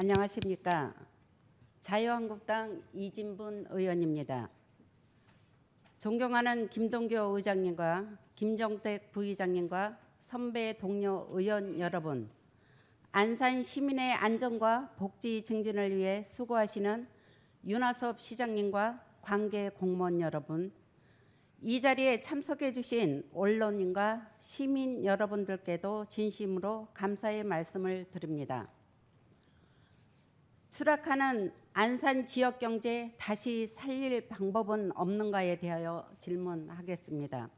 안녕하십니까. 자유한국당 이진분 의원입니다. 존경하는 김동교 의장님과 김정택 부의장님과 선배 동료 의원 여러분, 안산 시민의 안전과 복지 증진을 위해 수고하시는 윤하섭 시장님과 관계 공무원 여러분, 이 자리에 참석해 주신 언론인과 시민 여러분들께도 진심으로 감사의 말씀을 드립니다. 추락하는 안산 지역 경제 다시 살릴 방법은 없는가에 대하여 질문하겠습니다.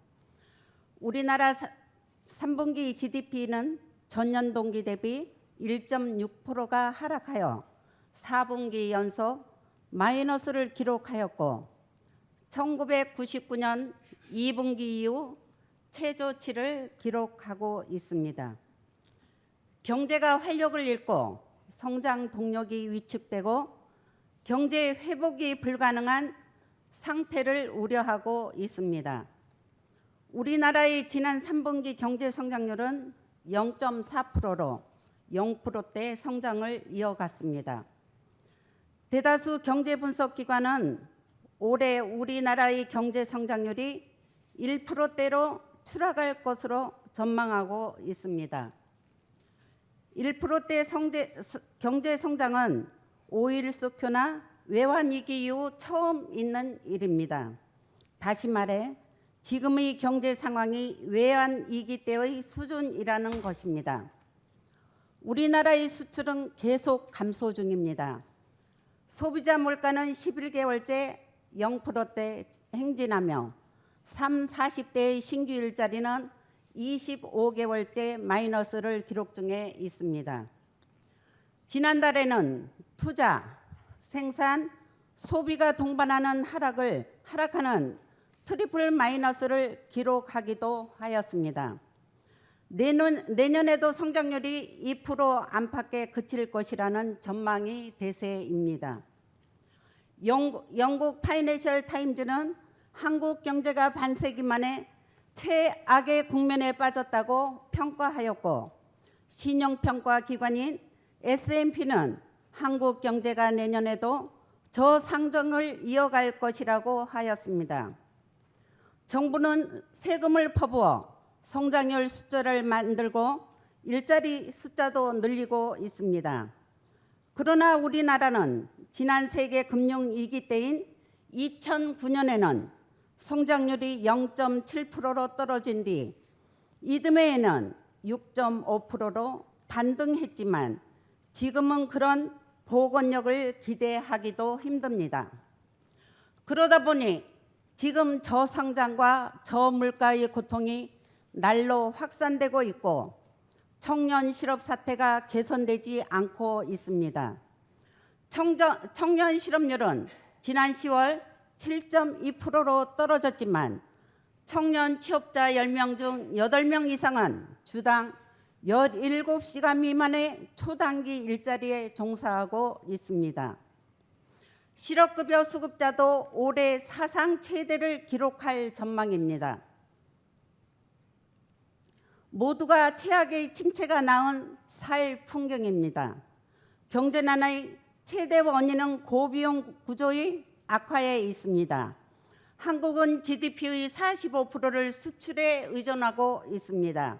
우리나라 3분기 GDP는 전년 동기 대비 1.6%가 하락하여 4분기 연속 마이너스를 기록하였고 1999년 2분기 이후 최저치를 기록하고 있습니다. 경제가 활력을 잃고 성장 동력이 위축되고 경제 회복이 불가능한 상태를 우려하고 있습니다. 우리나라의 지난 3분기 경제 성장률은 0.4%로 0%대 성장을 이어갔습니다. 대다수 경제 분석 기관은 올해 우리나라의 경제 성장률이 1%대로 추락할 것으로 전망하고 있습니다. 1%대 성제, 경제 성장은 5.1 소표나 외환위기 이후 처음 있는 일입니다. 다시 말해 지금의 경제 상황이 외환위기 때의 수준이라는 것입니다. 우리나라의 수출은 계속 감소 중입니다. 소비자 물가는 11개월째 0%대 행진하며 3, 40대의 신규 일자리는 25개월째 마이너스를 기록 중에 있습니다. 지난달에는 투자, 생산, 소비가 동반하는 하락을 하락하는 트리플 마이너스를 기록하기도 하였습니다. 내년, 내년에도 성장률이 2% 안팎에 그칠 것이라는 전망이 대세입니다. 영국, 영국 파이낸셜 타임즈는 한국 경제가 반세기 만에 최악의 국면에 빠졌다고 평가하였고 신용평가 기관인 S&P는 한국 경제가 내년에도 저상정을 이어갈 것이라고 하였습니다. 정부는 세금을 퍼부어 성장률 숫자를 만들고 일자리 숫자도 늘리고 있습니다. 그러나 우리나라는 지난 세계 금융 위기 때인 2009년에는 성장률이 0.7%로 떨어진 뒤 이듬해에는 6.5%로 반등했지만 지금은 그런 복원력을 기대하기도 힘듭니다. 그러다 보니 지금 저성장과 저물가의 고통이 날로 확산되고 있고 청년 실업 사태가 개선되지 않고 있습니다. 청년 실업률은 지난 10월 7.2%로 떨어졌지만 청년 취업자 10명 중 8명 이상은 주당 17시간 미만의 초단기 일자리에 종사하고 있습니다. 실업급여 수급자도 올해 사상 최대를 기록할 전망입니다. 모두가 최악의 침체가 나온 살 풍경입니다. 경제난의 최대 원인은 고비용 구조의 악화에 있습니다. 한국은 GDP의 45%를 수출에 의존하고 있습니다.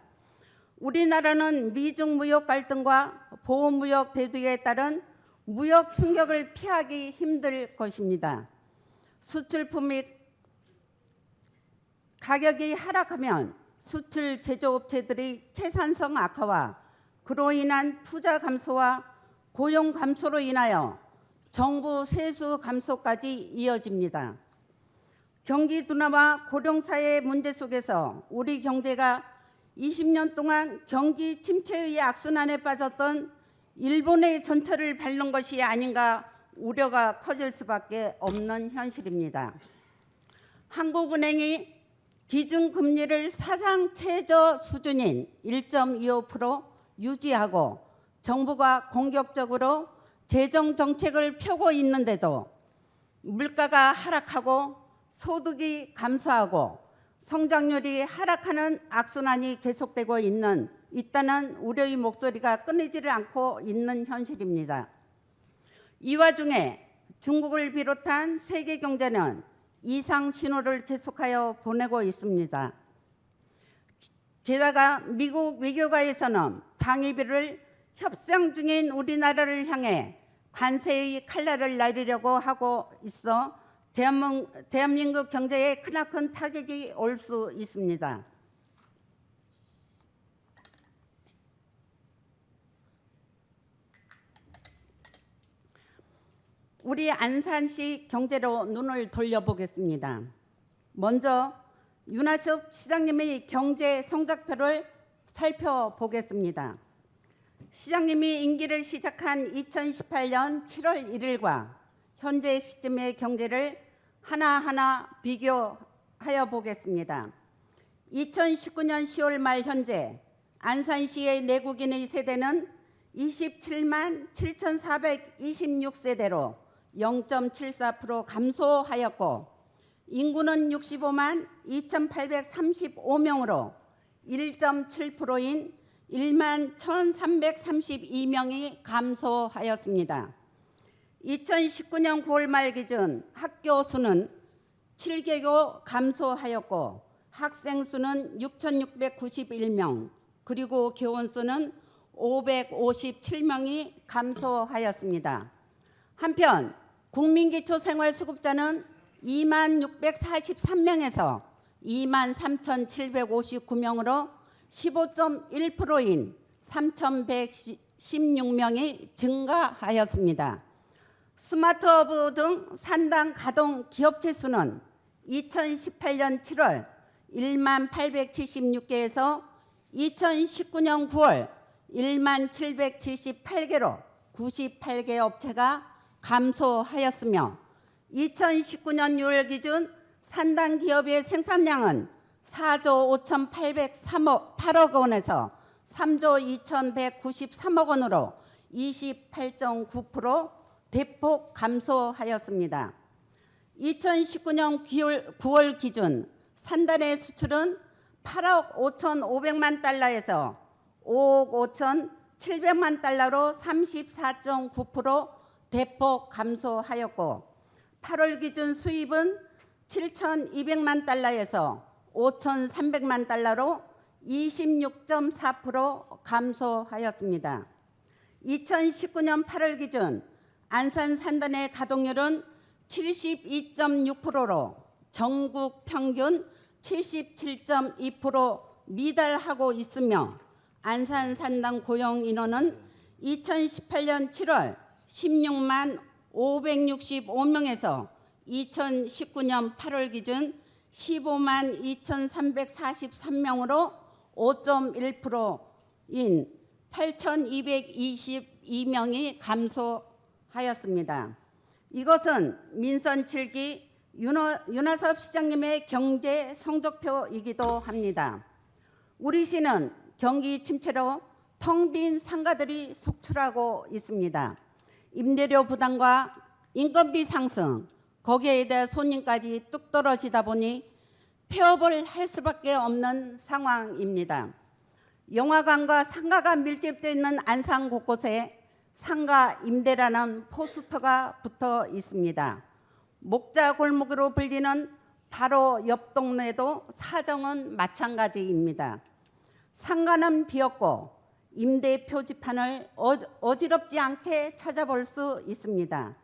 우리나라는 미중 무역 갈등과 보호 무역 대두에 따른 무역 충격을 피하기 힘들 것입니다. 수출품이 가격이 하락하면 수출 제조업체들의 채산성 악화와 그로 인한 투자 감소와 고용 감소로 인하여 정부 세수 감소까지 이어집니다. 경기 둔화와 고령사회 문제 속에서 우리 경제가 20년 동안 경기 침체의 악순환에 빠졌던 일본의 전철을 밟는 것이 아닌가 우려가 커질 수밖에 없는 현실입니다. 한국은행이 기준금리를 사상 최저 수준인 1.25% 유지하고 정부가 공격적으로 재정 정책을 펴고 있는데도 물가가 하락하고 소득이 감소하고 성장률이 하락하는 악순환이 계속되고 있는 있다는 우려의 목소리가 끊이지를 않고 있는 현실입니다. 이 와중에 중국을 비롯한 세계 경제는 이상 신호를 계속하여 보내고 있습니다. 게다가 미국 외교가에서는 방위비를 협상 중인 우리나라를 향해 관세의 칼날을 날리려고 하고 있어 대한민- 대한민국 경제에 크나큰 타격이 올 수 있습니다. 우리 안산시 경제로 눈을 돌려보겠습니다. 먼저 윤하섭 시장님의 경제 성적표를 살펴보겠습니다. 시장님이 임기를 시작한 2018년 7월 1일과 현재 시점의 경제를 하나하나 비교하여 보겠습니다. 2019년 10월 말 현재 안산시의 내국인의 세대는 27만 7,426세대로 0.74% 감소하였고 인구는 65만 2,835명으로 1.7%인 1만 1,332명이 감소하였습니다. 2019년 9월 말 기준 학교 수는 7개교 감소하였고 학생 수는 6,691명 그리고 교원 수는 557명이 감소하였습니다. 한편 국민기초생활수급자는 2만 643명에서 2만 3,759명으로 15.1%인 3,116명이 증가하였습니다. 스마트허브 등 산당 가동 기업체 수는 2018년 7월 1만 876개에서 2019년 9월 1만 778개로 98개 업체가 감소하였으며 2019년 6월 기준 산당 기업의 생산량은 4조 5,808억 원에서 3조 2,193억 원으로 28.9% 대폭 감소하였습니다. 2019년 9월, 9월 기준 산단의 수출은 8억 5,500만 달러에서 5억 5,700만 달러로 34.9% 대폭 감소하였고 8월 기준 수입은 7,200만 달러에서 5,300만 달러로 26.4% 감소하였습니다. 2019년 8월 기준 안산 산단의 가동률은 72.6%로 전국 평균 77.2% 미달하고 있으며 안산 산당 고용 인원은 2018년 7월 16만 565명에서 2019년 8월 기준 15만 2,343명으로 5.1%인 8,222명이 감소하였습니다. 이것은 민선 7기 윤하섭 시장님의 경제 성적표이기도 합니다. 우리 시는 경기 침체로 텅 빈 상가들이 속출하고 있습니다. 임대료 부담과 인건비 상승, 거기에 대해 손님까지 뚝 떨어지다 보니 폐업을 할 수밖에 없는 상황입니다. 영화관과 상가가 밀집되어 있는 안산 곳곳에 상가 임대라는 포스터가 붙어 있습니다. 목자 골목으로 불리는 바로 옆 동네도 사정은 마찬가지입니다. 상가는 비었고 임대 표지판을 어- 어지럽지 않게 찾아볼 수 있습니다.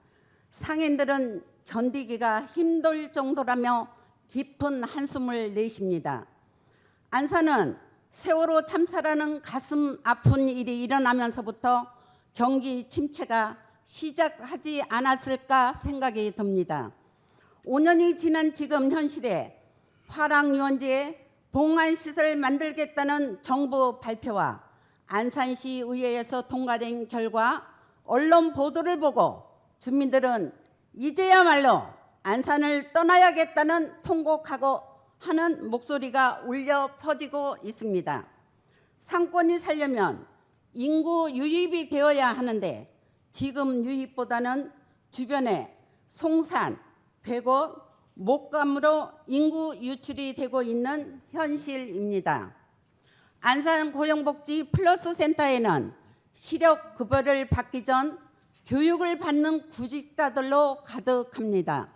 상인들은 견디기가 힘들 정도라며 깊은 한숨을 내쉽니다. 안산은 세월호 참사라는 가슴 아픈 일이 일어나면서부터 경기 침체가 시작하지 않았을까 생각이 듭니다. 5년이 지난 지금 현실에 화랑유원지에 봉안시설을 만들겠다는 정부 발표와 안산시 의회에서 통과된 결과 언론 보도를 보고 주민들은 이제야말로 안산을 떠나야겠다는 통곡하고 하는 목소리가 울려 퍼지고 있습니다. 상권이 살려면 인구 유입이 되어야 하는데 지금 유입보다는 주변에 송산, 백옷, 목감으로 인구 유출이 되고 있는 현실입니다. 안산 고용복지 플러스 센터에는 시력 급여를 받기 전 교육을 받는 구직자들로 가득합니다.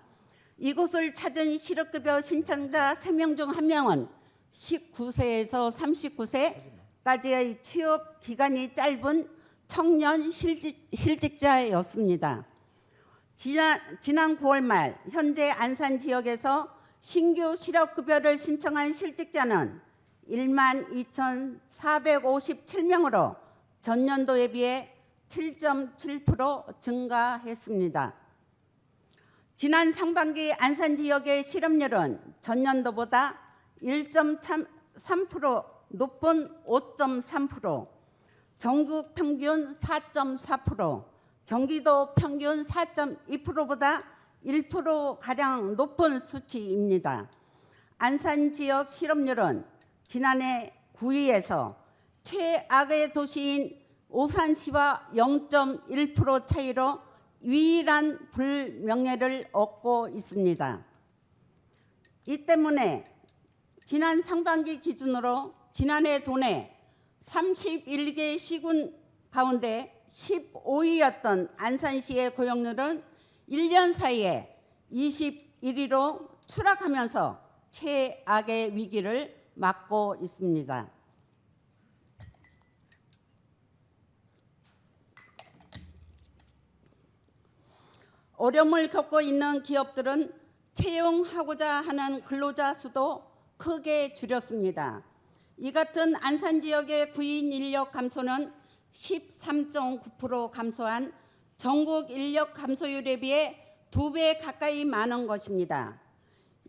이곳을 찾은 실업급여 신청자 3명 중 1명은 19세에서 39세까지의 취업 기간이 짧은 청년 실직, 실직자였습니다. 지난, 지난 9월 말 현재 안산 지역에서 신규 실업급여를 신청한 실직자는 1만 2,457명으로 전년도에 비해 7.7% 증가했습니다. 지난 상반기 안산 지역의 실업률은 전년도보다 1.3% 높은 5.3%, 전국 평균 4.4%, 경기도 평균 4.2%보다 1% 가량 높은 수치입니다. 안산 지역 실업률은 지난해 9위에서 최악의 도시인 오산시와 0.1% 차이로 유일한 불명예를 얻고 있습니다. 이 때문에 지난 상반기 기준으로 지난해 도내 31개 시군 가운데 15위였던 안산시의 고용률은 1년 사이에 21위로 추락하면서 최악의 위기를 맞고 있습니다. 어려움을 겪고 있는 기업들은 채용하고자 하는 근로자 수도 크게 줄였습니다. 이 같은 안산 지역의 구인 인력 감소는 13.9% 감소한 전국 인력 감소율에 비해 두 배 가까이 많은 것입니다.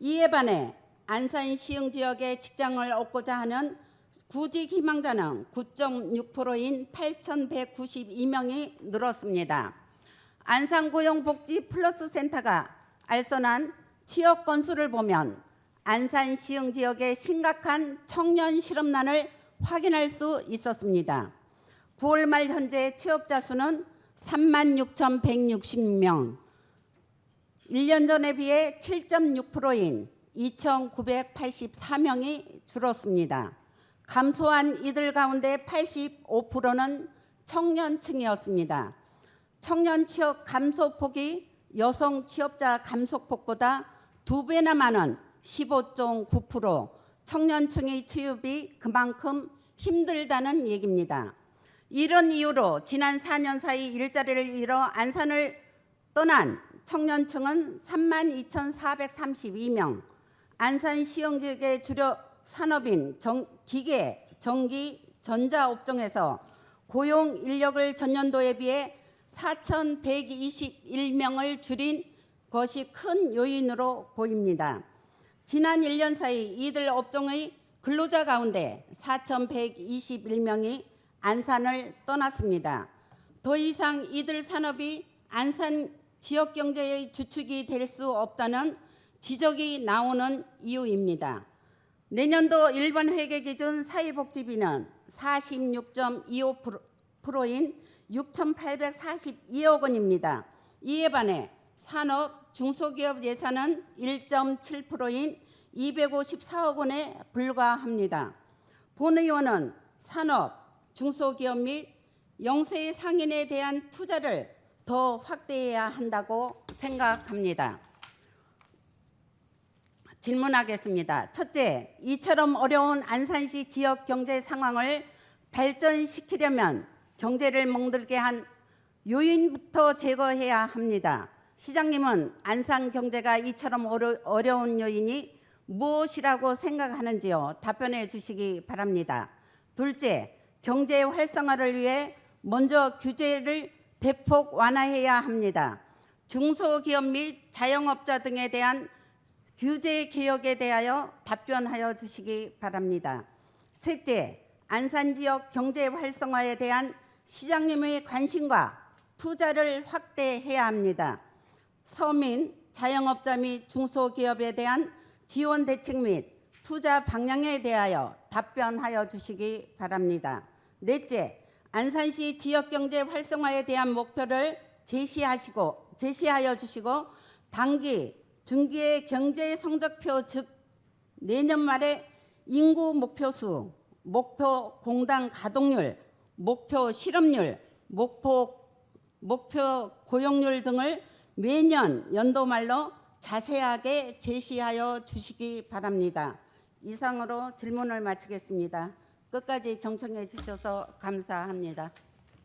이에 반해 안산 시흥 지역의 직장을 얻고자 하는 구직 희망자는 9.6%인 8,192명이 늘었습니다. 안산고용복지 플러스 센터가 알선한 취업 건수를 보면 안산 시흥 지역의 심각한 청년 실업난을 확인할 수 있었습니다. 9월 말 현재 취업자 수는 3만 6,160명, 1년 전에 비해 7.6%인 2,984명이 줄었습니다. 감소한 이들 가운데 85%는 청년층이었습니다. 청년 취업 감소폭이 여성 취업자 감소폭보다 두 배나 많은 15.9%, 청년층의 취업이 그만큼 힘들다는 얘기입니다. 이런 이유로 지난 4년 사이 일자리를 잃어 안산을 떠난 청년층은 3만 2,432명, 안산 시흥 지역의 주력 산업인 정, 기계, 전기, 전자업종에서 고용 인력을 전년도에 비해 4,121명을 줄인 것이 큰 요인으로 보입니다. 지난 1년 사이 이들 업종의 근로자 가운데 4,121명이 안산을 떠났습니다. 더 이상 이들 산업이 안산 지역 경제의 주축이 될 수 없다는 지적이 나오는 이유입니다. 내년도 일반 회계 기준 사회복지비는 46.25%인 6,842억 원입니다. 이에 반해 산업 중소기업 예산은 1.7%인 254억 원에 불과합니다. 본 의원은 산업, 중소기업 및 영세 상인에 대한 투자를 더 확대해야 한다고 생각합니다. 질문하겠습니다. 첫째, 이처럼 어려운 안산시 지역 경제 상황을 발전시키려면 경제를 멍들게 한 요인부터 제거해야 합니다. 시장님은 안산 경제가 이처럼 어려, 어려 운 요인이 무엇이라고 생각하는지요? 답변해 주시기 바랍니다. 둘째, 경제 활성화를 위해 먼저 규제를 대폭 완화해야 합니다. 중소기업 및 자영업자 등에 대한 규제 개혁에 대하여 답변하여 주시기 바랍니다. 셋째, 안산 지역 경제 활성화에 대한 시장님의 관심과 투자를 확대해야 합니다. 서민, 자영업자 및 중소기업에 대한 지원 대책 및 투자 방향에 대하여 답변하여 주시기 바랍니다. 넷째, 안산시 지역경제 활성화에 대한 목표를 제시하시고 제시하여 주시고 단기, 중기의 경제 성적표 즉 내년 말에 인구 목표 수, 목표 공단 가동률, 목표 실업률, 목표 목표 고용률 등을 매년 연도 말로 자세하게 제시하여 주시기 바랍니다. 이상으로 질문을 마치겠습니다. 끝까지 경청해 주셔서 감사합니다.